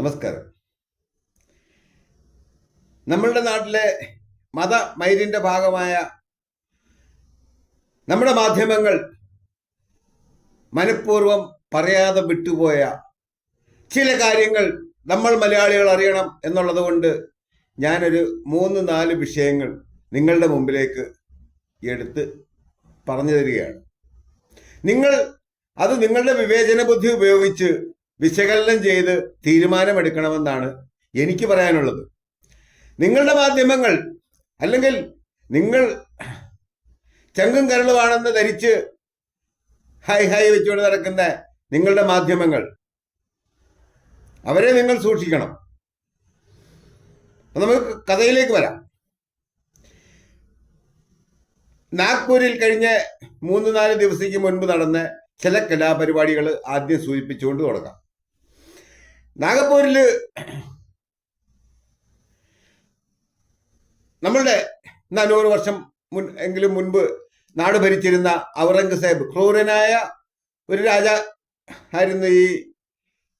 നമസ്കാരം. നമ്മളുടെ നാട്ടിലെ മതമൈരിന്റെ ഭാഗമായ നമ്മുടെ മാധ്യമങ്ങൾ മനഃപൂർവം പറയാതെ വിട്ടുപോയ ചില കാര്യങ്ങൾ നമ്മൾ മലയാളികൾ അറിയണം എന്നുള്ളത് കൊണ്ട് ഞാനൊരു മൂന്ന് നാല് വിഷയങ്ങൾ നിങ്ങളുടെ മുമ്പിലേക്ക് എടുത്ത് പറഞ്ഞു തരികയാണ്. നിങ്ങൾ അത് നിങ്ങളുടെ വിവേചന ബുദ്ധി ഉപയോഗിച്ച് വിശകലനം ചെയ്ത് തീരുമാനമെടുക്കണമെന്നാണ് എനിക്ക് പറയാനുള്ളത്. നിങ്ങളുടെ മാധ്യമങ്ങൾ അല്ലെങ്കിൽ നിങ്ങൾ ചങ്കും കരളുമാണെന്ന് ധരിച്ച് ഹൈ ഹൈ വെച്ചുകൊണ്ട് നടക്കുന്ന നിങ്ങളുടെ മാധ്യമങ്ങൾ അവരെ നിങ്ങൾ സൂക്ഷിക്കണം. നമുക്ക് കഥയിലേക്ക് വരാം. നാഗ്പൂരിൽ കഴിഞ്ഞ മൂന്ന് നാല് ദിവസത്തേക്ക് മുൻപ് നടന്ന ചില കലാപരിപാടികൾ ആദ്യം സൂചിപ്പിച്ചുകൊണ്ട് തുടങ്ങാം. നാഗപ്പൂരിൽ നമ്മളുടെ നാനൂറ് വർഷം മുൻ എങ്കിലും മുൻപ് നാട് ഭരിച്ചിരുന്ന ഔറംഗസേബ് ക്രൂരനായ ഒരു രാജ ആയിരുന്നു ഈ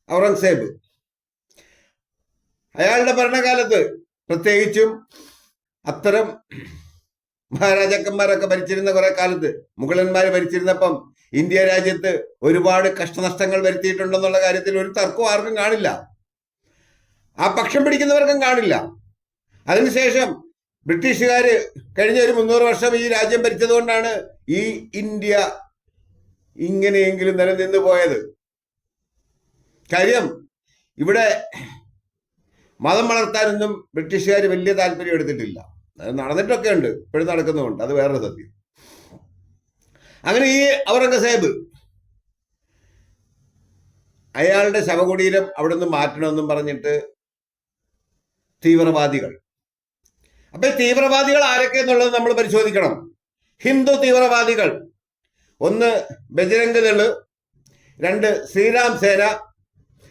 ഔറംഗസേബ്. അയാളുടെ ഭരണകാലത്ത് പ്രത്യേകിച്ചും അത്തരം മഹാരാജാക്കന്മാരൊക്കെ ഭരിച്ചിരുന്ന കുറെ കാലത്ത് മുഗളന്മാർ ഭരിച്ചിരുന്നപ്പം ഇന്ത്യ രാജ്യത്ത് ഒരുപാട് കഷ്ടനഷ്ടങ്ങൾ വരുത്തിയിട്ടുണ്ടെന്നുള്ള കാര്യത്തിൽ ഒരു തർക്കവും ആർക്കും കാണില്ല. ആ പക്ഷം പിടിക്കുന്നവർക്കും കാണില്ല. അതിനുശേഷം ബ്രിട്ടീഷുകാർ കഴിഞ്ഞ ഒരു മുന്നൂറ് വർഷം ഈ രാജ്യം ഭരിച്ചതുകൊണ്ടാണ് ഈ ഇന്ത്യ ഇങ്ങനെയെങ്കിലും നിലനിന്ന് പോയത് കാര്യം ഇവിടെ മതം വളർത്താനൊന്നും ബ്രിട്ടീഷുകാർ വലിയ താല്പര്യം എടുത്തിട്ടില്ല. നടന്നിട്ടൊക്കെ ഉണ്ട് ഇപ്പോഴും നടക്കുന്നുമുണ്ട്. അത് വേറൊരു സത്യം. അങ്ങനെ ഈ ഔറംഗസേബ് അയാളുടെ ശവകുടീരം അവിടെ നിന്ന് മാറ്റണമെന്നും പറഞ്ഞിട്ട് തീവ്രവാദികൾ. അപ്പൊ തീവ്രവാദികൾ ആരൊക്കെ എന്നുള്ളത് നമ്മൾ പരിശോധിക്കണം. ഹിന്ദു തീവ്രവാദികൾ. ഒന്ന് ബജരംഗ് ദൾ രണ്ട് ശ്രീരാം സേന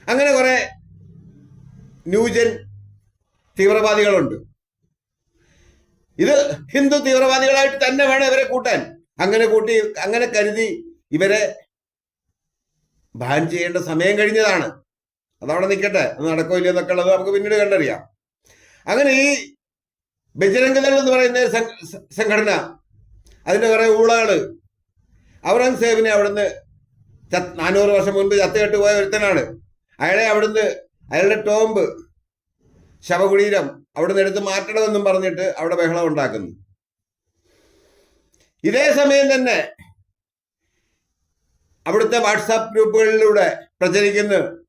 അങ്ങനെ കുറെ ന്യൂജൻ തീവ്രവാദികളുണ്ട്. ഇത് ഹിന്ദു തീവ്രവാദികളായിട്ട് തന്നെ വേണം ഇവരെ കൂട്ടാൻ. അങ്ങനെ കൂട്ടി അങ്ങനെ കരുതി ഇവരെ ബാൻ ചെയ്യേണ്ട സമയം കഴിഞ്ഞതാണ്. അതവിടെ നിൽക്കട്ടെ. അത് നടക്കോ ഇല്ലയോ എന്നൊക്കെ ഉള്ളത് നമുക്ക് പിന്നീട് കണ്ടറിയാം. അങ്ങനെ ഈ ബജരംഗദൾ എന്ന് പറയുന്ന സംഘടന അതിന്റെ കുറെ ഊളകൾ ഔറംഗസേബിനെ അവിടുന്ന് നാനൂറ് വർഷം മുൻപ് ചത്തുകെട്ട് പോയ ഒരുത്തനാണ്. അയാളെ അവിടുന്ന് അയാളുടെ ടോംബ് ശവകുടീരം അവിടുന്ന് എടുത്ത് മാറ്റണമെന്നും പറഞ്ഞിട്ട് അവിടെ ബഹളം ഉണ്ടാക്കുന്നു. ഇതേ സമയം തന്നെ അവിടുത്തെ വാട്സാപ്പ് ഗ്രൂപ്പുകളിലൂടെ പ്രചരിക്കുന്ന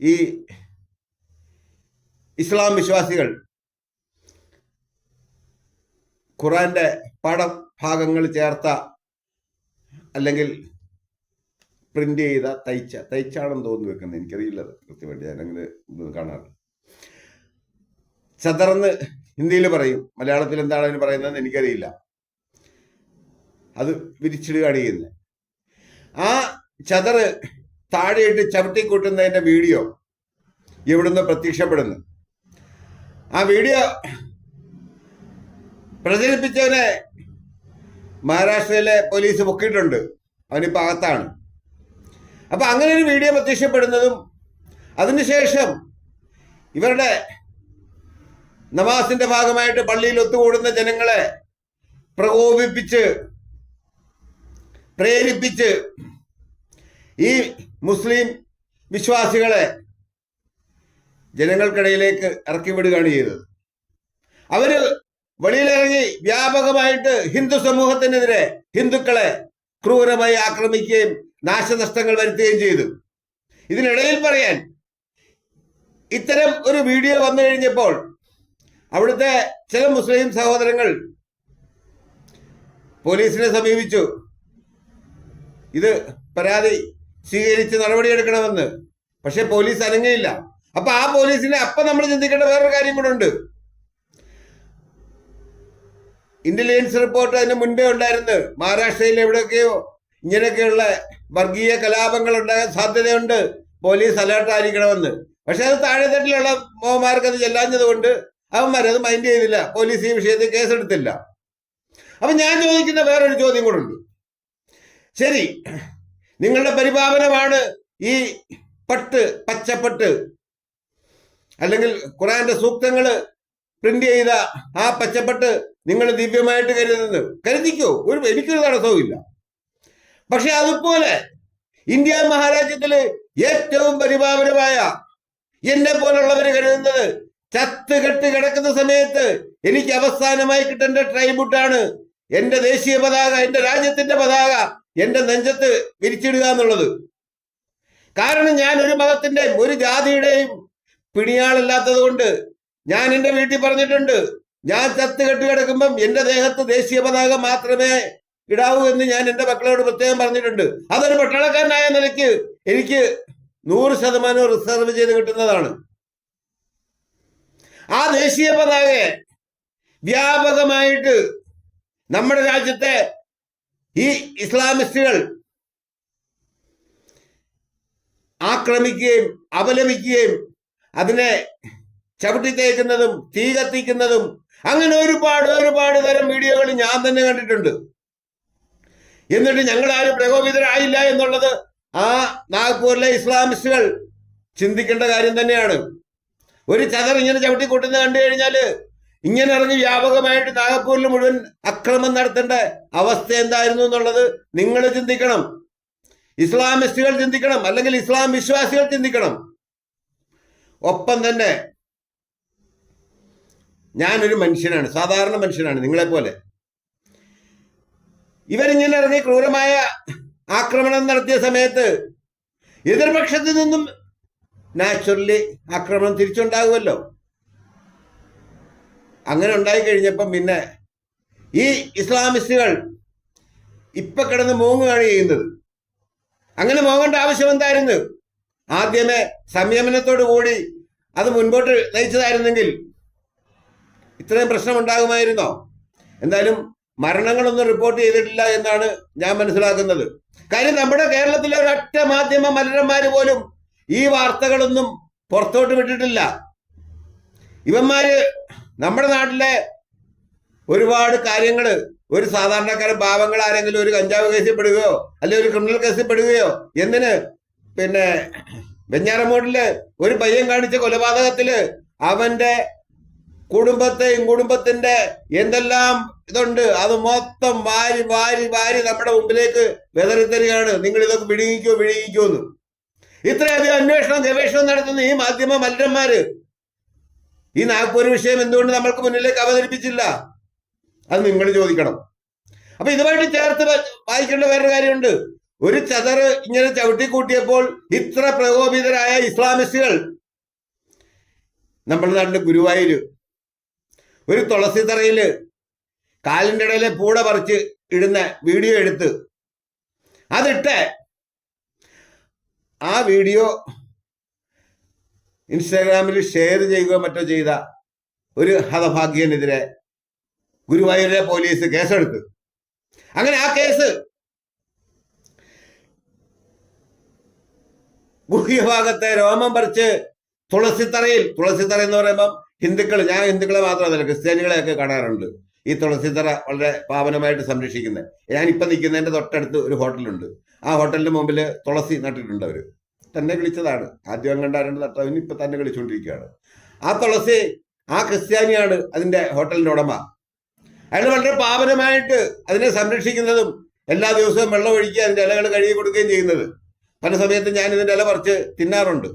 ഈ ഇസ്ലാം വിശ്വാസികൾ ഖുറാന്റെ പാഠഭാഗങ്ങൾ ചേർത്ത അല്ലെങ്കിൽ പ്രിന്റ് ചെയ്ത തയ്ച്ച തയ്ച്ചാണെന്ന് തോന്നുന്നു വെക്കുന്നത്. എനിക്കറിയില്ല കൃത്യമായിട്ട്. ഇത് കാണാറ് ചതർന്ന് ഹിന്ദിയിൽ പറയും. മലയാളത്തിൽ എന്താണ് അതിന് പറയുന്നതെന്ന് എനിക്കറിയില്ല. അത് വിരിച്ചിടുകയാണ് ചെയ്യുന്നത്. ആ ചതറ് താഴെയിട്ട് ചവിട്ടിക്കൂട്ടുന്നതിന്റെ വീഡിയോ ഇവിടുന്ന് പ്രത്യക്ഷപ്പെടുന്നു? ആ വീഡിയോ പ്രചരിപ്പിച്ചവനെ മഹാരാഷ്ട്രയിലെ പോലീസ് പൊക്കിയിട്ടുണ്ട്. അവനിപ്പോ അകത്താണ്. അപ്പൊ അങ്ങനെ ഒരു വീഡിയോ പ്രത്യക്ഷപ്പെടുന്നതും അതിനുശേഷം ഇവരുടെ നമാസിന്റെ ഭാഗമായിട്ട് പള്ളിയിൽ ഒത്തുകൂടുന്ന ജനങ്ങളെ പ്രകോപിപ്പിച്ച് പ്രേരിപ്പിച്ച് ഈ മുസ്ലിം വിശ്വാസികളെ ജനങ്ങൾക്കിടയിലേക്ക് ഇറക്കി വിടുകയാണ് ചെയ്തത്. അവർ വെളിയിലിറങ്ങി വ്യാപകമായിട്ട് ഹിന്ദു സമൂഹത്തിനെതിരെ ഹിന്ദുക്കളെ ക്രൂരമായി ആക്രമിക്കുകയും നാശനഷ്ടങ്ങൾ വരുത്തുകയും ചെയ്തു. ഇതിനിടയിൽ പറയാൻ ഇത്തരം ഒരു വീഡിയോ വന്നു കഴിഞ്ഞപ്പോൾ അവിടുത്തെ ചില മുസ്ലിം സഹോദരങ്ങൾ പോലീസിനെ സമീപിച്ചു. ഇത് പരാതി സ്വീകരിച്ച് നടപടിയെടുക്കണമെന്ന്. പക്ഷെ പോലീസ് അനങ്ങിയില്ല. അപ്പൊ ആ പോലീസിനെ അപ്പൊ നമ്മൾ ചിന്തിക്കേണ്ട വേറൊരു കാര്യം കൂടെ ഉണ്ട്. ഇന്റലിജൻസ് റിപ്പോർട്ട് അതിന് മുൻപേ ഉണ്ടായിരുന്നു. മഹാരാഷ്ട്രയിൽ എവിടെയൊക്കെയോ ഇങ്ങനെയൊക്കെയുള്ള വർഗീയ കലാപങ്ങൾ ഉണ്ടാകാൻ സാധ്യതയുണ്ട്. പോലീസ് അലേർട്ട് ആയിരിക്കണമെന്ന്. പക്ഷെ അത് താഴെത്തട്ടിലുള്ള മോമാർക്ക് അത് ചെല്ലാഞ്ഞത് കൊണ്ട് അവന്മാരത് മൈൻഡ് ചെയ്തില്ല. പോലീസ് ഈ വിഷയത്തിൽ കേസെടുത്തില്ല. അപ്പൊ ഞാൻ ചോദിക്കുന്ന വേറൊരു ചോദ്യം കൂടെ ഉണ്ട്. ശരി. നിങ്ങളുടെ പരിപാവനമാണ് ഈ പട്ട് പച്ചപ്പട്ട്. അല്ലെങ്കിൽ ഖുറാന്റെ സൂക്തങ്ങൾ പ്രിന്റ് ചെയ്ത ആ പച്ചപ്പട്ട് നിങ്ങൾ ദിവ്യമായിട്ട് കരുതുന്നത്. കരുതിക്കോ? ഒരു എനിക്കൊരു തടസ്സവുമില്ല. പക്ഷെ അതുപോലെ ഇന്ത്യ മഹാരാജ്യത്തിൽ ഏറ്റവും പരിപാവനമായ എന്നെ പോലുള്ളവർ കരുതുന്നത് ചത്ത് കെട്ട് കിടക്കുന്ന സമയത്ത് എനിക്ക് അവസാനമായി കിട്ടേണ്ട ട്രൈബുട്ടാണ് എന്റെ ദേശീയ പതാക എന്റെ രാജ്യത്തിന്റെ പതാക. എന്റെ നെഞ്ചത്ത് വിരിച്ചിടുക എന്നുള്ളത്. കാരണം ഞാൻ ഒരു മതത്തിന്റെയും ഒരു ജാതിയുടെയും പിണിയാളല്ലാത്തത് കൊണ്ട് ഞാൻ എന്റെ വീട്ടിൽ പറഞ്ഞിട്ടുണ്ട് ഞാൻ ചത്ത് കെട്ടി കിടക്കുമ്പം എന്റെ ദേഹത്ത് ദേശീയ പതാക മാത്രമേ ഇടാവൂ എന്ന് ഞാൻ എന്റെ മക്കളോട് പ്രത്യേകം പറഞ്ഞിട്ടുണ്ട്. അതൊരു പട്ടാളക്കാരനായ നിലയ്ക്ക് എനിക്ക് നൂറ് ശതമാനം റിസർവ് ചെയ്ത് കിട്ടുന്നതാണ്. ആ ദേശീയ പതാകയെ വ്യാപകമായിട്ട് നമ്മുടെ രാജ്യത്തെ ഈ ഇസ്ലാമിസ്റ്റുകൾ ആക്രമിക്കുകയും അപലപിക്കുകയും അതിനെ ചവിട്ടി തേക്കുന്നതും തീ കത്തിക്കുന്നതും അങ്ങനെ ഒരുപാട് ഒരുപാട് തരം വീഡിയോകൾ ഞാൻ തന്നെ കണ്ടിട്ടുണ്ട്. എന്നിട്ട് ഞങ്ങൾ ആരും പ്രകോപിതരായില്ല എന്നുള്ളത് ആ നാഗ്പൂരിലെ ഇസ്ലാമിസ്റ്റുകൾ ചിന്തിക്കേണ്ട കാര്യം തന്നെയാണ്. ഒരു ചതർ ഇങ്ങനെ ചവിട്ടി കൂട്ടുന്നത് കണ്ടു കഴിഞ്ഞാൽ ഇങ്ങനെ ഇറങ്ങി വ്യാപകമായിട്ട് നാഗപ്പൂരിൽ മുഴുവൻ അക്രമം നടത്തേണ്ട അവസ്ഥ എന്തായിരുന്നു എന്നുള്ളത് നിങ്ങൾ ചിന്തിക്കണം. ഇസ്ലാമിസ്റ്റുകൾ ചിന്തിക്കണം അല്ലെങ്കിൽ ഇസ്ലാം വിശ്വാസികൾ ചിന്തിക്കണം. ഒപ്പം തന്നെ ഞാനൊരു മനുഷ്യനാണ് സാധാരണ മനുഷ്യനാണ് നിങ്ങളെ പോലെ ഇവരിങ്ങനെ ഇറങ്ങി ക്രൂരമായ ആക്രമണം നടത്തിയ സമയത്ത് എതിർപക്ഷത്തിൽ നിന്നും നാച്ചുറലി ആക്രമണം തിരിച്ചുണ്ടാകുമല്ലോ. അങ്ങനെ ഉണ്ടായി കഴിഞ്ഞപ്പം പിന്നെ ഈ ഇസ്ലാമിസ്റ്റുകൾ ഇപ്പൊ കിടന്ന് മൂങ്ങുകയാണ് ചെയ്യുന്നത്. അങ്ങനെ മോങ്ങേണ്ട ആവശ്യം എന്തായിരുന്നു? ആദ്യമേ സംയമനത്തോടു കൂടി അത് മുൻപോട്ട് നയിച്ചതായിരുന്നെങ്കിൽ ഇത്രയും പ്രശ്നം ഉണ്ടാകുമായിരുന്നോ? എന്തായാലും മരണങ്ങളൊന്നും റിപ്പോർട്ട് ചെയ്തിട്ടില്ല എന്നാണ് ഞാൻ മനസ്സിലാക്കുന്നത്. കാര്യം നമ്മുടെ കേരളത്തിലെ ഒരൊറ്റ മാധ്യമ മലരന്മാർ പോലും ഈ വാർത്തകളൊന്നും പുറത്തോട്ട് വിട്ടിട്ടില്ല. ഇവന്മാര് നമ്മുടെ നാട്ടിലെ ഒരുപാട് കാര്യങ്ങൾ ഒരു സാധാരണക്കാരൻ പാവങ്ങൾ ആരെങ്കിലും ഒരു കഞ്ചാവ് കേസിൽ പെടുകയോ അല്ലെങ്കിൽ ഒരു ക്രിമിനൽ കേസിൽ പെടുകയോ എന്തിന്? പിന്നെ വെഞ്ഞാറമൂട്ടിൽ ഒരു പയ്യൻ കാണിച്ച കൊലപാതകത്തിൽ അവന്റെ കുടുംബത്തെയും കുടുംബത്തിന്റെ എന്തെല്ലാം ഇതുണ്ട് അത് മൊത്തം വാരി വാരി വാരി നമ്മുടെ മുമ്പിലേക്ക് വെതറിത്തരികയാണ്. നിങ്ങൾ ഇതൊക്കെ വിഴുങ്ങിക്കോ വിഴുങ്ങിക്കോ എന്ന് ഇത്രയധികം അന്വേഷണം ഗവേഷണം നടത്തുന്ന ഈ മാധ്യമ മല്ലന്മാര് ഈ നാഗ്പൂർ വിഷയം എന്തുകൊണ്ട് നമ്മൾക്ക് മുന്നിലേക്ക് അവതരിപ്പിച്ചില്ല? അത് നിങ്ങൾ ചോദിക്കണം. അപ്പൊ ഇതുമായിട്ട് ചേർത്ത് വായിക്കേണ്ട വേറൊരു കാര്യമുണ്ട്. ഒരു ചതർ ഇങ്ങനെ ചവിട്ടിക്കൂട്ടിയപ്പോൾ ഇത്ര പ്രകോപിതരായ ഇസ്ലാമിസ്റ്റുകൾ നമ്മുടെ നാട്ടിൽ ഗുരുവായൂര് ഒരു തുളസി തറയിൽ കാലിന്റെ ഇടയിലെ പൂട പറിച്ച് ഇടുന്ന വീഡിയോ എടുത്ത് അതിട്ട് ആ വീഡിയോ ഇൻസ്റ്റാഗ്രാമിൽ ഷെയർ ചെയ്യുകയോ മറ്റോ ചെയ്ത ഒരു ഹതഭാഗ്യനെതിരെ ഗുരുവായൂരിലെ പോലീസ് കേസെടുത്തു. അങ്ങനെ ആ കേസ് ഗുഹ്യഭാഗത്തെ രോമം പറിച്ച് തുളസിത്തറയിൽ തുളസിത്തറ എന്ന് പറയുമ്പം ഹിന്ദുക്കൾ ഞാൻ ഹിന്ദുക്കളെ മാത്രമല്ല ക്രിസ്ത്യാനികളെയൊക്കെ കാണാറുണ്ട്. ഈ തുളസിത്തറ വളരെ പാവനമായിട്ട് സംരക്ഷിക്കുന്നത് ഞാൻ നിൽക്കുന്നതിന്റെ തൊട്ടടുത്ത് ഒരു ഹോട്ടലുണ്ട്. ആ ഹോട്ടലിന്റെ മുമ്പിൽ തുളസി നട്ടിട്ടുണ്ട് അവർ. തന്നെ വിളിച്ചതാണ്. ആദ്യം കണ്ടാരണ്ട് നട്ടവന് ഇപ്പൊ തന്നെ വിളിച്ചുകൊണ്ടിരിക്കുകയാണ് ആ തുളസി ആ ക്രിസ്ത്യാനിയാണ് അതിന്റെ ഹോട്ടലിന്റെ ഉടമ. അയാൾ വളരെ പാവനമായിട്ട് അതിനെ സംരക്ഷിക്കുന്നതും എല്ലാ ദിവസവും വെള്ളം ഒഴിക്കുക അതിന്റെ ഇലകൾ കഴുകി കൊടുക്കുകയും ചെയ്യുന്നത്. പല സമയത്തും ഞാൻ ഇതിന്റെ ഇല പറിച്ച് തിന്നാറുണ്ട്.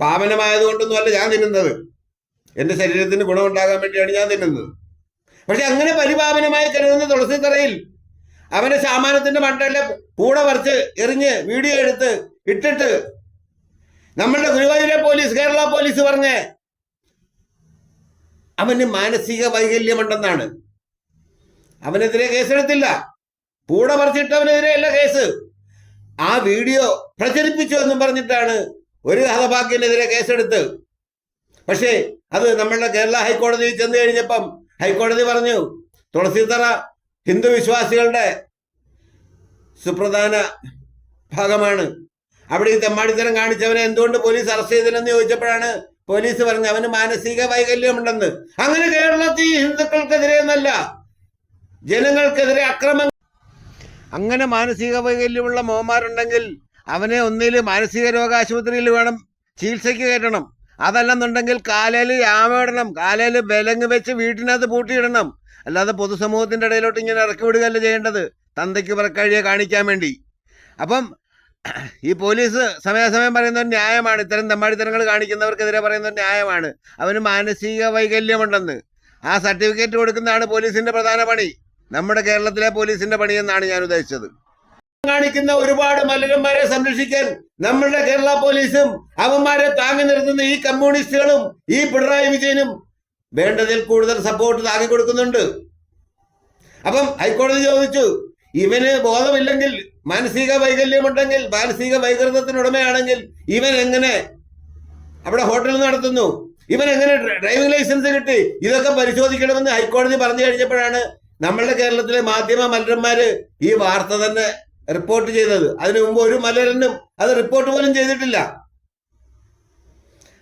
പാവനമായതുകൊണ്ടൊന്നുമല്ല ഞാൻ തിന്നുന്നത്. എന്റെ ശരീരത്തിന് ഗുണമുണ്ടാകാൻ വേണ്ടിയാണ് ഞാൻ തിന്നുന്നത്. പക്ഷെ അങ്ങനെ പരിപാവനമായി കരുതുന്ന തുളസി തറയിൽ അവന്റെ സാമാനത്തിന്റെ മണ്ടയിലെ കൂടെ പറിച്ച് എറിഞ്ഞ് വീഡിയോ എടുത്ത് ഇട്ടിട്ട് നമ്മളുടെ ഗുരുവായൂരെ പോലീസ് കേരള പോലീസ് പറഞ്ഞ് അവന് മാനസിക വൈകല്യമുണ്ടെന്നാണ്. അവനെതിരെ കേസെടുത്തില്ല. പൂട പറിച്ചിട്ടവനെതിരെ അല്ല കേസ്. ആ വീഡിയോ പ്രചരിപ്പിച്ചു എന്നും പറഞ്ഞിട്ടാണ് ഒരു ഹതഭാഗ്യനെതിരെ കേസെടുത്ത്. പക്ഷേ അത് നമ്മളുടെ കേരള ഹൈക്കോടതിയിൽ ചെന്ന് കഴിഞ്ഞപ്പം ഹൈക്കോടതി പറഞ്ഞു തുളസിത്തറ ഹിന്ദു വിശ്വാസികളുടെ സുപ്രധാന ഭാഗമാണ്. അവിടെ ഈ തെമ്മാടിത്തരം കാണിച്ചവനെ എന്തുകൊണ്ട് പോലീസ് അറസ്റ്റ് ചെയ്തില്ലെന്ന് ചോദിച്ചപ്പോഴാണ് പോലീസ് പറഞ്ഞു അവന് മാനസിക വൈകല്യമുണ്ടെന്ന്. അങ്ങനെ കേരളത്തിൽ ഹിന്ദുക്കൾക്കെതിരെ എന്നല്ല ജനങ്ങൾക്കെതിരെ അക്രമം അങ്ങനെ മാനസിക വൈകല്യമുള്ള മോമാരുണ്ടെങ്കിൽ അവനെ ഒന്നിൽ മാനസിക രോഗാശുപത്രിയിൽ വേണം ചികിത്സയ്ക്ക് കയറ്റണം. അതല്ലെന്നുണ്ടെങ്കിൽ കാലയിൽ യാമയിടണം കാലയിൽ ബലങ്ങ് വെച്ച് വീട്ടിനകത്ത് പൂട്ടിയിടണം. അല്ലാതെ പൊതുസമൂഹത്തിന്റെ ഇടയിലോട്ട് ഇങ്ങനെ ഇറക്കി വിടുകയല്ല ചെയ്യേണ്ടത്. തന്തയ്ക്ക് പിറക്കഴിയെ കാണിക്കാൻ വേണ്ടി. അപ്പം ഈ പോലീസ് സമയാസമയം പറയുന്ന ഒരു ന്യായമാണ്. ഇത്തരം തമ്മാടിത്തരങ്ങൾ കാണിക്കുന്നവർക്കെതിരെ പറയുന്ന ഒരു ന്യായമാണ്. അവന് മാനസിക വൈകല്യമുണ്ടെന്ന്. ആ സർട്ടിഫിക്കറ്റ് കൊടുക്കുന്നതാണ് പോലീസിന്റെ പ്രധാന പണി. നമ്മുടെ കേരളത്തിലെ പോലീസിന്റെ പണി എന്നാണ് ഞാൻ ഉദ്ദേശിച്ചത്. കാണിക്കുന്ന ഒരുപാട് മലരന്മാരെ സംരക്ഷിക്കാൻ നമ്മുടെ കേരള പോലീസും അവന്മാരെ താങ്ങി നിർത്തുന്ന ഈ കമ്മ്യൂണിസ്റ്റുകളും ഈ പിണറായി വിജയനും വേണ്ടതിൽ കൂടുതൽ സപ്പോർട്ട് താങ്ങി കൊടുക്കുന്നുണ്ട്. അപ്പം ഹൈക്കോടതി ചോദിച്ചു ഇവന് ബോധമില്ലെങ്കിൽ മാനസിക വൈകല്യമുണ്ടെങ്കിൽ മാനസിക വൈകൃതത്തിനുടമയാണെങ്കിൽ ഇവൻ എങ്ങനെ അവിടെ ഹോട്ടൽ നടത്തുന്നു? ഇവൻ എങ്ങനെ ഡ്രൈവിംഗ് ലൈസൻസ് കിട്ടി? ഇതൊക്കെ പരിശോധിക്കണമെന്ന് ഹൈക്കോടതി പറഞ്ഞു കഴിഞ്ഞപ്പോഴാണ് നമ്മളുടെ കേരളത്തിലെ മാധ്യമ മലരന്മാര് ഈ വാർത്ത തന്നെ റിപ്പോർട്ട് ചെയ്തത്. അതിനു മുമ്പ് ഒരു മലരനും അത് റിപ്പോർട്ട് പോലും ചെയ്തിട്ടില്ല.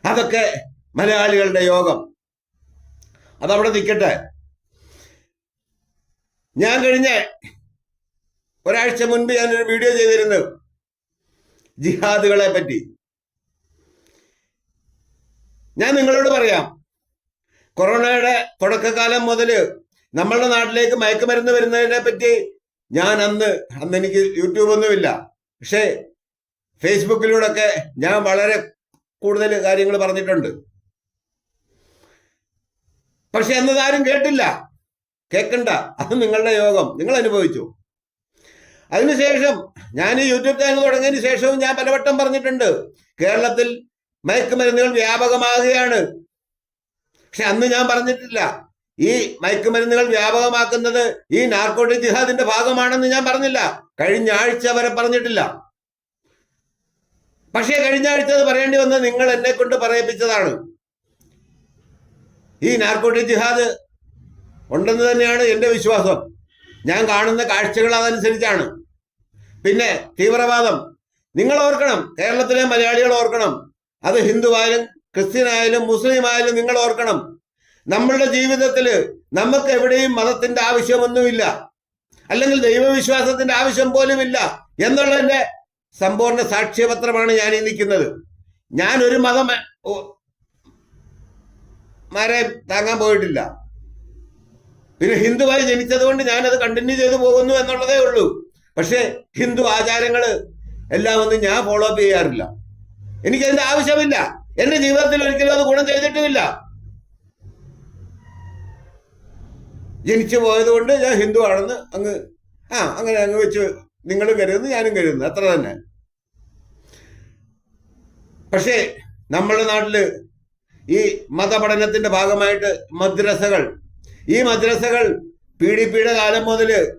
അതൊക്കെ മലയാളികളുടെ യോഗം. അതവിടെ നിൽക്കട്ടെ ഞാൻ കഴിഞ്ഞ ഒരാഴ്ച മുൻപ് ഞാനൊരു വീഡിയോ ചെയ്തിരുന്നു. ജിഹാദുകളെ പറ്റി. ഞാൻ നിങ്ങളോട് പറയാം. കൊറോണയുടെ തുടക്കകാലം മുതൽ നമ്മളുടെ നാട്ടിലേക്ക് മയക്കുമരുന്ന് വരുന്നതിനെ പറ്റി ഞാൻ അന്ന് അന്ന് എനിക്ക് യൂട്യൂബൊന്നുമില്ല പക്ഷേ ഫേസ്ബുക്കിലൂടെയൊക്കെ ഞാൻ വളരെ കൂടുതൽ കാര്യങ്ങൾ പറഞ്ഞിട്ടുണ്ട്. പക്ഷെ എന്നതാരും കേട്ടില്ല. കേൾക്കണ്ട അത് നിങ്ങളുടെ യോഗം. നിങ്ങൾ അനുഭവിച്ചു. അതിനുശേഷം ഞാൻ ഈ യൂട്യൂബ് ചാനൽ തുടങ്ങിയതിന് ശേഷവും ഞാൻ പലവട്ടം പറഞ്ഞിട്ടുണ്ട്. കേരളത്തിൽ മയക്കുമരുന്നുകൾ വ്യാപകമാകുകയാണ്. പക്ഷെ അന്ന് ഞാൻ പറഞ്ഞിട്ടില്ല. ഈ മയക്കുമരുന്നുകൾ വ്യാപകമാക്കുന്നത് ഈ നാർക്കോട്ടിക് ജിഹാദിന്റെ ഭാഗമാണെന്ന് ഞാൻ പറഞ്ഞില്ല. കഴിഞ്ഞ ആഴ്ച വരെ പറഞ്ഞിട്ടില്ല. പക്ഷേ കഴിഞ്ഞ ആഴ്ച അത് പറയേണ്ടി വന്നത് നിങ്ങൾ എന്നെ കൊണ്ട് പറയിപ്പിച്ചതാണ്. ഈ നാർക്കോട്ടിക് ജിഹാദ് ഉണ്ടെന്ന് തന്നെയാണ് എന്റെ വിശ്വാസം. ഞാൻ കാണുന്ന കാഴ്ചകൾ അതനുസരിച്ചാണ്. പിന്നെ തീവ്രവാദം. നിങ്ങൾ ഓർക്കണം കേരളത്തിലെ മലയാളികൾ ഓർക്കണം. അത് ഹിന്ദുവായാലും ക്രിസ്ത്യനായാലും മുസ്ലിം ആയാലും നിങ്ങൾ ഓർക്കണം. നമ്മളുടെ ജീവിതത്തിൽ നമുക്ക് എവിടെയും മതത്തിന്റെ ആവശ്യമൊന്നുമില്ല. അല്ലെങ്കിൽ ദൈവവിശ്വാസത്തിന്റെ ആവശ്യം പോലുമില്ല എന്നുള്ളതിന്റെ സമ്പൂർണ സാക്ഷ്യപത്രമാണ് ഞാൻ ഈ നിൽക്കുന്നത്. ഞാൻ ഒരു മതം മാരെ താങ്ങാൻ പോയിട്ടില്ല. പിന്നെ ഹിന്ദുവായി ജനിച്ചത് കൊണ്ട് ഞാനത് കണ്ടിന്യൂ ചെയ്തു പോകുന്നു എന്നുള്ളതേ ഉള്ളൂ. പക്ഷേ ഹിന്ദു ആചാരങ്ങൾ എല്ലാം ഒന്നും ഞാൻ ഫോളോ അപ്പ് ചെയ്യാറില്ല. എനിക്കതിന്റെ ആവശ്യമില്ല. എന്റെ ജീവിതത്തിൽ ഒരിക്കലും അത് ഗുണം ചെയ്തിട്ടുമില്ല. ജനിച്ചു പോയത് കൊണ്ട് ഞാൻ ഹിന്ദു ആണെന്ന് അങ്ങ് ആ അങ്ങനെ അങ്ങ് വെച്ച് നിങ്ങളും കരുതുന്നു ഞാനും കരുതുന്നു. അത്ര തന്നെ. പക്ഷേ നമ്മുടെ നാട്ടിൽ ഈ മതപഠനത്തിന്റെ ഭാഗമായിട്ട് മദ്രസകൾ. ഈ മദ്രസകൾ പി ഡി പിയുടെ കാലം മുതൽ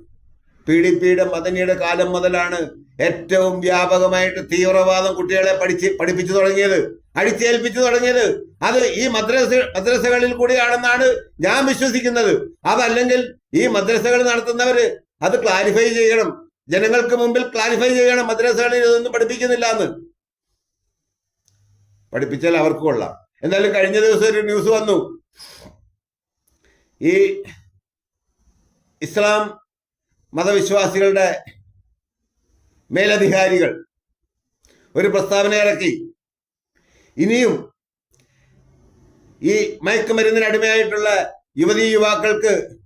പി ഡി പിയുടെ മദനിയുടെ കാലം മുതലാണ് ഏറ്റവും വ്യാപകമായിട്ട് തീവ്രവാദം കുട്ടികളെ പഠിച്ച് പഠിപ്പിച്ചു തുടങ്ങിയത് അടിച്ചേൽപ്പിച്ചു തുടങ്ങിയത്. അത് ഈ മദ്രസ മദ്രസകളിൽ കൂടിയാണെന്നാണ് ഞാൻ വിശ്വസിക്കുന്നത്. അതല്ലെങ്കിൽ ഈ മദ്രസകൾ നടത്തുന്നവര് അത് ക്ലാരിഫൈ ചെയ്യണം. ജനങ്ങൾക്ക് മുമ്പിൽ ക്ലാരിഫൈ ചെയ്യണം മദ്രസകളിൽ ഇതൊന്നും പഠിപ്പിക്കുന്നില്ല എന്ന്. പഠിപ്പിച്ചാൽ അവർക്ക് കൊള്ളാം. എന്നാലും കഴിഞ്ഞ ദിവസം ഒരു ന്യൂസ് വന്നു. ഈ ഇസ്ലാം മതവിശ്വാസികളുടെ മേലധികാരികൾ ഒരു പ്രസ്താവന ഇറക്കി. ഇനിയും ഈ മയക്കുമരുന്നിന് അടിമയായിട്ടുള്ള യുവതീ യുവാക്കൾക്ക്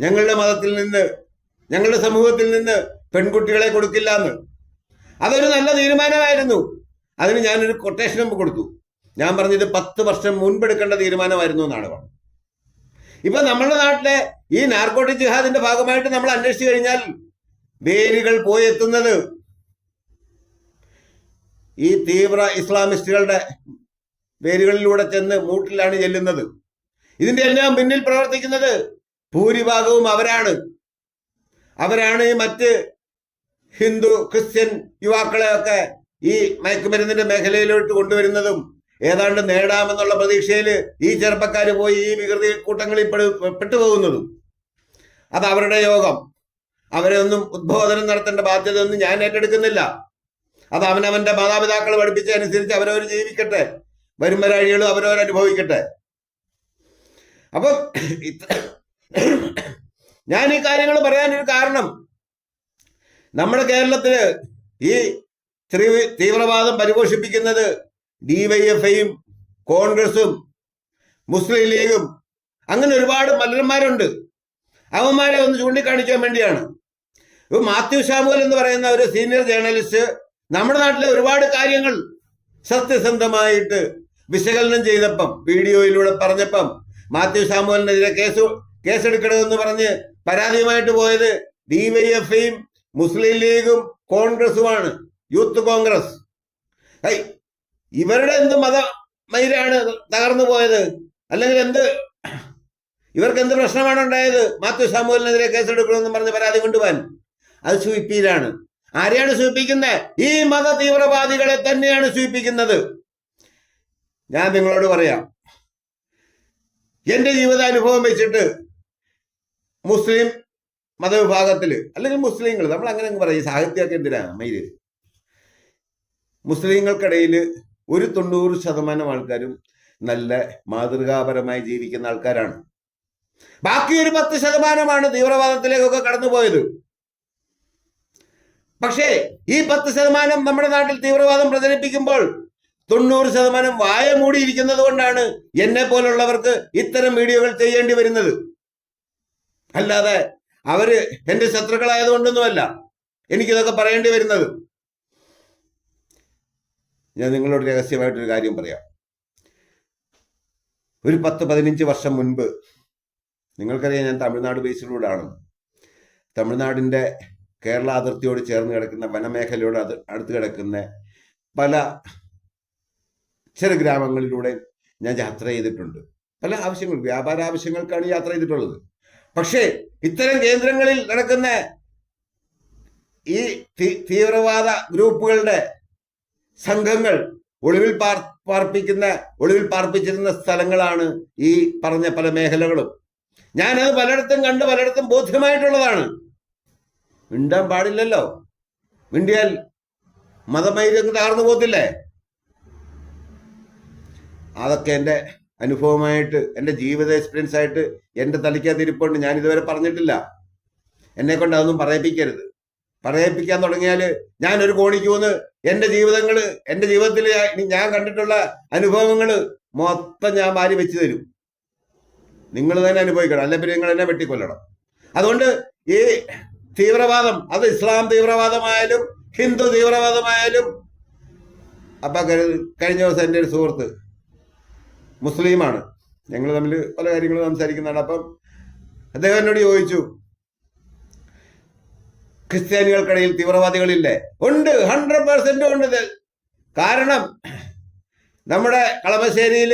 ഞങ്ങളുടെ മതത്തിൽ നിന്ന് ഞങ്ങളുടെ സമൂഹത്തിൽ നിന്ന് പെൺകുട്ടികളെ കൊടുക്കില്ല എന്ന്. അതൊരു നല്ല തീരുമാനമായിരുന്നു. അതിന് ഞാനൊരു കൊട്ടേഷനും കൊടുത്തു. ഞാൻ പറഞ്ഞത് പത്ത് വർഷം മുൻപെടുക്കേണ്ട തീരുമാനമായിരുന്നു എന്നാണ് പറഞ്ഞത്. ഇപ്പൊ നമ്മുടെ നാട്ടിലെ ഈ നാർക്കോട്ടിക് ജിഹാദിന്റെ ഭാഗമായിട്ട് നമ്മൾ അന്വേഷിച്ചു കഴിഞ്ഞാൽ വേരുകൾ പോയെത്തുന്നത് ഈ തീവ്ര ഇസ്ലാമിസ്റ്റുകളുടെ വേരുകളിലൂടെ ചെന്ന് മൂട്ടിലാണ് ചെല്ലുന്നത്. ഇതിന്റെ എല്ലാം പിന്നിൽ പ്രവർത്തിക്കുന്നത് ഭൂരിഭാഗവും അവരാണ്. അവരാണ് ഈ മറ്റ് ഹിന്ദു ക്രിസ്ത്യൻ യുവാക്കളെയൊക്കെ ഈ മയക്കുമരുന്നിന്റെ മേഖലയിലോട്ട് കൊണ്ടുവരുന്നതും ഏതാണ്ട് നേടാമെന്നുള്ള പ്രതീക്ഷയിൽ ഈ ചെറുപ്പക്കാർ പോയി ഈ വികൃതി കൂട്ടങ്ങളിൽ പെടു- പെട്ടുപോകുന്നതും അത് അവരുടെ യോഗം. അവരെ ഒന്നും ഉദ്ബോധനം നടത്തേണ്ട ബാധ്യത ഒന്നും ഞാൻ ഏറ്റെടുക്കുന്നില്ല. അത് അവനവന്റെ മാതാപിതാക്കൾ പഠിപ്പിച്ചതനുസരിച്ച് അവരവർ ജീവിക്കട്ടെ. വരും വരാഴികളും അവരവർ അനുഭവിക്കട്ടെ. അപ്പം ഞാൻ ഈ കാര്യങ്ങൾ പറയാനൊരു കാരണം. നമ്മുടെ കേരളത്തിൽ ഈ തീവ്രവാദം പരിപോഷിപ്പിക്കുന്നത് ഡിവൈഎഫ്ഐയും കോൺഗ്രസും മുസ്ലിം ലീഗും അങ്ങനെ ഒരുപാട് മല്ലന്മാരുണ്ട്. അവന്മാരെ ഒന്ന് ചൂണ്ടിക്കാണിക്കാൻ വേണ്ടിയാണ്. ഇപ്പൊ മാത്യു ഷാമുവൽ എന്ന് പറയുന്ന ഒരു സീനിയർ ജേർണലിസ്റ്റ് നമ്മുടെ നാട്ടിലെ ഒരുപാട് കാര്യങ്ങൾ സത്യസന്ധമായിട്ട് വിശകലനം ചെയ്തപ്പം വീഡിയോയിലൂടെ പറഞ്ഞപ്പം മാത്യു ഷാമുവലിനെതിരെ കേസ് കേസെടുക്കണമെന്ന് പറഞ്ഞ് പരാതിയുമായിട്ട് പോയത് ഡിവൈഎഫ്ഐയും മുസ്ലിം ലീഗും കോൺഗ്രസുമാണ് യൂത്ത് കോൺഗ്രസ്. ഇവരുടെ എന്ത് മത മയിലാണ് തകർന്നു പോയത്? അല്ലെങ്കിൽ എന്ത്? ഇവർക്ക് എന്ത് പ്രശ്നമാണ് ഉണ്ടായത്? മാത്യു സാമൂഹലിനെതിരെ കേസെടുക്കണമെന്ന് പറഞ്ഞ് പരാതി കൊണ്ടുപോകാൻ. അത് സൂയിപ്പീരാണ് ആരെയാണ് സൂചിപ്പിക്കുന്നത്? ഈ മത തീവ്രവാദികളെ തന്നെയാണ് സൂചിപ്പിക്കുന്നത്. ഞാൻ നിങ്ങളോട് പറയാം. എന്റെ ജീവിതാനുഭവം വെച്ചിട്ട് മുസ്ലിം മതവിഭാഗത്തിൽ അല്ലെങ്കിൽ മുസ്ലിങ്ങൾ നമ്മൾ അങ്ങനെ അങ്ങ് പറയും സാഹിത്യമൊക്കെ എന്തിനാ മയിൽ മുസ്ലിങ്ങൾക്കിടയിൽ ഒരു തൊണ്ണൂറ് ശതമാനം ആൾക്കാരും നല്ല മാതൃകാപരമായി ജീവിക്കുന്ന ആൾക്കാരാണ്. ബാക്കി ഒരു പത്ത് ശതമാനമാണ് തീവ്രവാദത്തിലേക്കൊക്കെ കടന്നുപോയത്. പക്ഷേ ഈ പത്ത് ശതമാനം നമ്മുടെ നാട്ടിൽ തീവ്രവാദം പ്രചരിപ്പിക്കുമ്പോൾ തൊണ്ണൂറ് ശതമാനം വായ മൂടിയിരിക്കുന്നത് കൊണ്ടാണ് എന്നെ പോലുള്ളവർക്ക് ഇത്തരം വീഡിയോകൾ ചെയ്യേണ്ടി വരുന്നത്. അല്ലാതെ അവർ എന്റെ ശത്രുക്കളായതുകൊണ്ടൊന്നുമല്ല എനിക്കിതൊക്കെ പറയേണ്ടി വരുന്നത്. ഞാൻ നിങ്ങളോട് രഹസ്യമായിട്ടൊരു കാര്യം പറയാം. ഒരു പത്ത് പതിനഞ്ച് വർഷം മുൻപ് നിങ്ങൾക്കറിയാം ഞാൻ തമിഴ്നാട് ബേസിലൂടെയാണ് തമിഴ്നാടിന്റെ കേരള അതിർത്തിയോട് ചേർന്ന് കിടക്കുന്ന വനമേഖലയോട് അത് അടുത്ത് കിടക്കുന്ന പല ചെറു ഗ്രാമങ്ങളിലൂടെ ഞാൻ യാത്ര ചെയ്തിട്ടുണ്ട്. പല ആവശ്യങ്ങൾ വ്യാപാര ആവശ്യങ്ങൾക്കാണ് യാത്ര ചെയ്തിട്ടുള്ളത്. പക്ഷേ ഇത്തരം കേന്ദ്രങ്ങളിൽ നടക്കുന്ന ഈ തീവ്രവാദ ഗ്രൂപ്പുകളുടെ സംഘങ്ങൾ ഒളിവിൽ പാർ പാർപ്പിക്കുന്ന ഒളിവിൽ പാർപ്പിച്ചിരുന്ന സ്ഥലങ്ങളാണ് ഈ പറഞ്ഞ പല മേഖലകളും. ഞാനത് പലയിടത്തും കണ്ട് പലയിടത്തും ബോധ്യമായിട്ടുള്ളതാണ്. മിണ്ടാൻ പാടില്ലല്ലോ. മിണ്ടിയാൽ മതമൈര്യം താർന്നു പോകത്തില്ലേ? അതൊക്കെ എന്റെ അനുഭവമായിട്ട് എന്റെ ജീവിത എക്സ്പീരിയൻസ് ആയിട്ട് എന്റെ തലയ്ക്കകത്ത് ഇരിപ്പുണ്ട്. ഞാൻ ഇതുവരെ പറഞ്ഞിട്ടില്ല. എന്നെ കൊണ്ട് അതൊന്നും പറയിപ്പിക്കരുത്. പറയിപ്പിക്കാൻ തുടങ്ങിയാൽ ഞാൻ ഒരു കോണിക്ക് പോന്ന് എന്റെ ജീവിതങ്ങൾ എന്റെ ജീവിതത്തിൽ ഞാൻ കണ്ടിട്ടുള്ള അനുഭവങ്ങൾ മൊത്തം ഞാൻ വാരി വെച്ച് തരും. നിങ്ങൾ തന്നെ അനുഭവിക്കണം. അല്ലെ പിന്നെ നിങ്ങൾ എന്നെ വെട്ടിക്കൊല്ലണം. അതുകൊണ്ട് ഈ തീവ്രവാദം അത് ഇസ്ലാം തീവ്രവാദമായാലും ഹിന്ദു തീവ്രവാദമായാലും അപ്പം കഴിഞ്ഞ ദിവസം എന്റെ ഒരു സുഹൃത്ത് മുസ്ലിമാണ്. ഞങ്ങൾ തമ്മിൽ പല കാര്യങ്ങളും സംസാരിക്കുന്നതാണ്. അപ്പം അദ്ദേഹം എന്നോട് ചോദിച്ചു ക്രിസ്ത്യാനികൾക്കിടയിൽ തീവ്രവാദികളില്ലേ? ഉണ്ട് ഹൺഡ്രഡ് പെർസെന്റ് ഉണ്ട് കാരണം നമ്മുടെ കളമശ്ശേരിയിൽ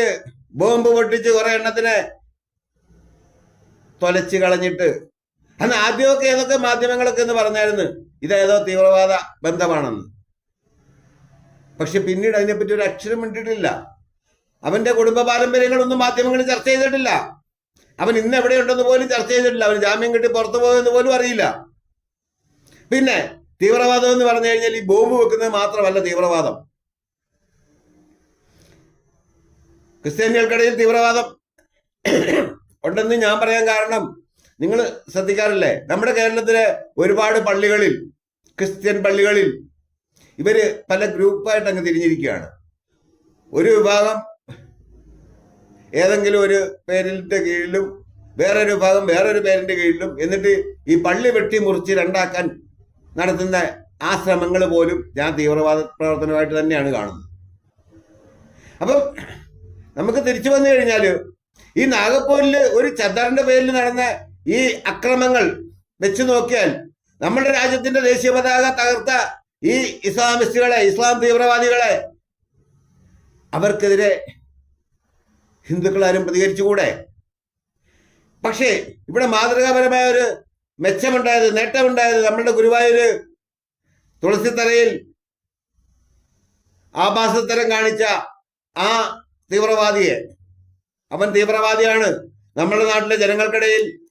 ബോംബ് പൊട്ടിച്ച് കുറെ എണ്ണത്തിനെ തൊലച്ച് കളഞ്ഞിട്ട് അന്ന് ആദ്യമൊക്കെ ഏതൊക്കെ മാധ്യമങ്ങളൊക്കെ എന്ന് പറഞ്ഞായിരുന്നു ഇതേതോ തീവ്രവാദ ബന്ധമാണെന്ന്. പക്ഷെ പിന്നീട് അതിനെപ്പറ്റി ഒരു അക്ഷരം ഇട്ടിട്ടില്ല അവന്റെ കുടുംബ പാരമ്പര്യങ്ങളൊന്നും മാധ്യമങ്ങൾ ചർച്ച ചെയ്തിട്ടില്ല. അവൻ ഇന്ന് എവിടെയുണ്ടെന്ന് പോലും ചർച്ച ചെയ്തിട്ടില്ല. അവൻ ജാമ്യം കിട്ടി പുറത്തു പോയെന്ന് പോലും അറിയില്ല. പിന്നെ തീവ്രവാദം എന്ന് പറഞ്ഞു കഴിഞ്ഞാൽ ഈ ബോംബ് വെക്കുന്നത് മാത്രമല്ല തീവ്രവാദം. ക്രിസ്ത്യാനികൾക്കിടയിൽ തീവ്രവാദം ഉണ്ടെന്ന് ഞാൻ പറയാൻ കാരണം നിങ്ങൾ ശ്രദ്ധിക്കാറില്ലേ? നമ്മുടെ കേരളത്തിലെ ഒരുപാട് പള്ളികളിൽ ക്രിസ്ത്യൻ പള്ളികളിൽ ഇവർ പല ഗ്രൂപ്പായിട്ട് അങ്ങ് തിരിഞ്ഞിരിക്കുകയാണ്. ഒരു വിഭാഗം ഏതെങ്കിലും ഒരു പേരിന്റെ കീഴിലും വേറൊരു വിഭാഗം വേറൊരു പേരിന്റെ കീഴിലും എന്നിട്ട് ഈ പള്ളി വെട്ടി മുറിച്ച് രണ്ടാക്കാൻ നടത്തുന്ന ആ ശ്രമങ്ങൾ പോലും ഞാൻ തീവ്രവാദ പ്രവർത്തനമായിട്ട് തന്നെയാണ് കാണുന്നത്. അപ്പം നമുക്ക് തിരിച്ചു വന്നു കഴിഞ്ഞാൽ ഈ നാഗപ്പൂരിൽ ഒരു ചദറിന്റെ പേരിൽ നടന്ന ഈ അക്രമങ്ങൾ വെച്ച് നോക്കിയാൽ നമ്മുടെ രാജ്യത്തിന്റെ ദേശീയ പതാക തകർത്ത ഈ ഇസ്ലാമിസ്റ്റുകളെ ഇസ്ലാം തീവ്രവാദികളെ അവർക്കെതിരെ ഹിന്ദുക്കളാരും പ്രതികരിച്ചുകൂടെ? പക്ഷേ ഇവിടെ മാതൃകാപരമായ ഒരു മെച്ചമുണ്ടായത് നേട്ടമുണ്ടായത് നമ്മളുടെ ഗുരുവായൂര് തുളസിത്തറയിൽ ആഭാസത്തരം കാണിച്ച ആ തീവ്രവാദിയെ. അവൻ തീവ്രവാദിയാണ്. നമ്മുടെ നാട്ടിലെ ജനങ്ങൾക്കിടയിൽ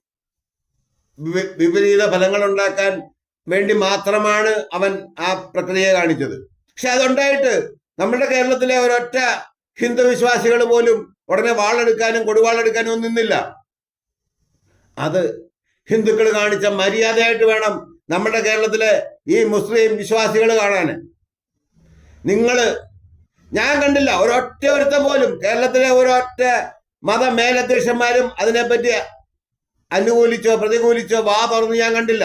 വിപരീത ഫലങ്ങൾ ഉണ്ടാക്കാൻ വേണ്ടി മാത്രമാണ് അവൻ ആ പ്രക്രിയ കാണിച്ചത്. പക്ഷെ അതുണ്ടായിട്ട് നമ്മുടെ കേരളത്തിലെ ഒരൊറ്റ ഹിന്ദു വിശ്വാസികൾ പോലും ഉടനെ വാളെടുക്കാനും കൊടുവാളെടുക്കാനും ഒന്നും നിന്നില്ല. അത് ഹിന്ദുക്കൾ കാണിച്ച മര്യാദയായിട്ട് വേണം നമ്മുടെ കേരളത്തിലെ ഈ മുസ്ലിം വിശ്വാസികൾ കാണാൻ. നിങ്ങൾ ഞാൻ കണ്ടില്ല ഒരൊറ്റ ഒരുത്തം പോലും കേരളത്തിലെ ഒരൊറ്റ മത മേലധ്യക്ഷന്മാരും അതിനെപ്പറ്റി അനുകൂലിച്ചോ പ്രതികൂലിച്ചോ വാ തുറന്ന് ഞാൻ കണ്ടില്ല.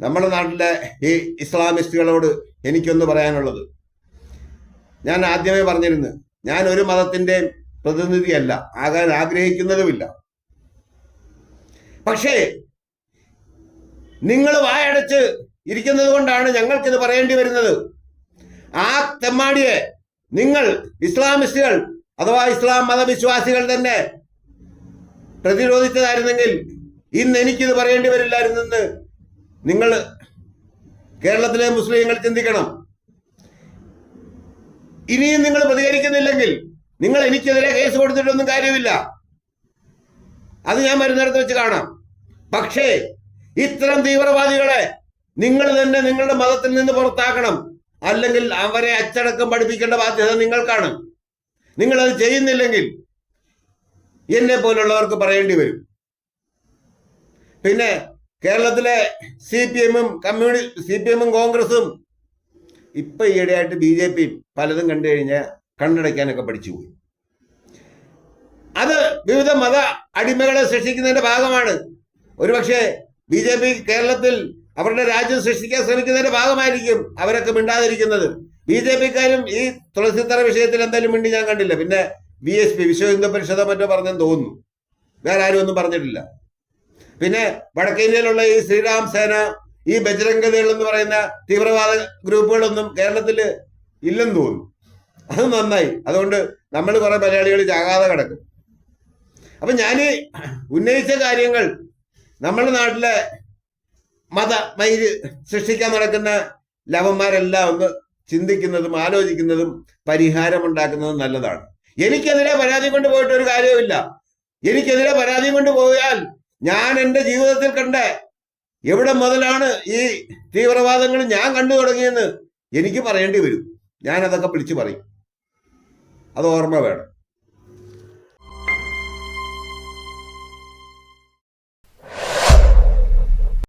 നമ്മുടെ നാട്ടിലെ ഈ ഇസ്ലാമിസ്റ്റുകളോട് എനിക്കൊന്ന് പറയാനുള്ളത്. ഞാൻ ആദ്യമേ പറഞ്ഞിരുന്നു ഞാൻ ഒരു മതത്തിന്റെയും പ്രതിനിധിയല്ല ആകാൻ ആഗ്രഹിക്കുന്നതുമില്ല. പക്ഷേ നിങ്ങൾ വായടച്ച് ഇരിക്കുന്നത് കൊണ്ടാണ് ഞങ്ങൾക്കിത് പറയേണ്ടി വരുന്നത്. ആ തെമ്മാടിയെ നിങ്ങൾ ഇസ്ലാമിസ്റ്റുകൾ അഥവാ ഇസ്ലാം മതവിശ്വാസികൾ തന്നെ പ്രതിരോധിച്ചതായിരുന്നെങ്കിൽ ഇന്ന് എനിക്കിത് പറയേണ്ടി വരില്ലായിരുന്നെന്ന് നിങ്ങൾ കേരളത്തിലെ മുസ്ലിങ്ങൾ ചിന്തിക്കണം. ഇനിയും നിങ്ങൾ പ്രതികരിക്കുന്നില്ലെങ്കിൽ നിങ്ങൾ എനിക്കെതിരെ കേസ് കൊടുത്തിട്ടൊന്നും കാര്യമില്ല. അത് ഞാൻ മരുന്നിടത്ത് വെച്ച് കാണാം. പക്ഷേ ഇത്തരം തീവ്രവാദികളെ നിങ്ങൾ തന്നെ നിങ്ങളുടെ മതത്തിൽ നിന്ന് പുറത്താക്കണം. അല്ലെങ്കിൽ അവരെ അച്ചടക്കം പഠിപ്പിക്കേണ്ട ബാധ്യത നിങ്ങൾക്കാണ്. നിങ്ങളത് ചെയ്യുന്നില്ലെങ്കിൽ എന്നെ പോലുള്ളവർക്ക് പറയേണ്ടി വരും. പിന്നെ കേരളത്തിലെ സി പി എമ്മും കമ്മ്യൂണി സി പി എമ്മും കോൺഗ്രസും ഇപ്പൊ ഈയിടെയായിട്ട് ബി ജെ പിയും പലതും കണ്ടു കഴിഞ്ഞാൽ കണ്ണടയ്ക്കാനൊക്കെ പഠിച്ചുപോയി അത് വിവിധ മത അടിമകളെ സൃഷ്ടിക്കുന്നതിന്റെ ഭാഗമാണ്. ഒരുപക്ഷെ ബി ജെ പി കേരളത്തിൽ അവരുടെ രാജ്യം സൃഷ്ടിക്കാൻ ശ്രമിക്കുന്നതിന്റെ ഭാഗമായിരിക്കും അവരൊക്കെ മിണ്ടാതിരിക്കുന്നത്. ബി ജെ പിക്കാരും ഈ തുളസിത്തറ വിഷയത്തിൽ എന്തായാലും മിണ്ടി ഞാൻ കണ്ടില്ല. പിന്നെ B S P Vishwa Hindu പരിഷത്തോ മറ്റോ പറഞ്ഞെന്ന് തോന്നുന്നു. വേറെ ആരും ഒന്നും പറഞ്ഞിട്ടില്ല. പിന്നെ വടക്കേന്ത്യയിലുള്ള ഈ ശ്രീരാം സേന ഈ ബജരംഗതകൾ എന്ന് പറയുന്ന തീവ്രവാദ ഗ്രൂപ്പുകളൊന്നും കേരളത്തിൽ ഇല്ലെന്ന് തോന്നുന്നു. അത് നന്നായി. അതുകൊണ്ട് നമ്മൾ കുറെ മലയാളികൾ ജാഗാതെ കിടക്കും. അപ്പൊ ഞാൻ ഉന്നയിച്ച കാര്യങ്ങൾ നമ്മുടെ നാട്ടിലെ മത മൈര് സൃഷ്ടിക്കാൻ നടക്കുന്ന ലവന്മാരെല്ലാം ഒന്ന് ചിന്തിക്കുന്നതും ആലോചിക്കുന്നതും പരിഹാരമുണ്ടാക്കുന്നതും നല്ലതാണ്. എനിക്കെതിരെ പരാതി കൊണ്ട് പോയിട്ട് ഒരു കാര്യവുമില്ല. എനിക്കെതിരെ പരാതി കൊണ്ട് പോയാൽ ഞാൻ എന്റെ ജീവിതത്തിൽ കണ്ട എവിടെ മുതലാണ് ഈ തീവ്രവാദങ്ങൾ ഞാൻ കണ്ടു തുടങ്ങിയെന്ന് എനിക്ക് പറയേണ്ടി വരും. ഞാനതൊക്കെ വിളിച്ചു പറയും. അത് ഓർമ്മ വേണം.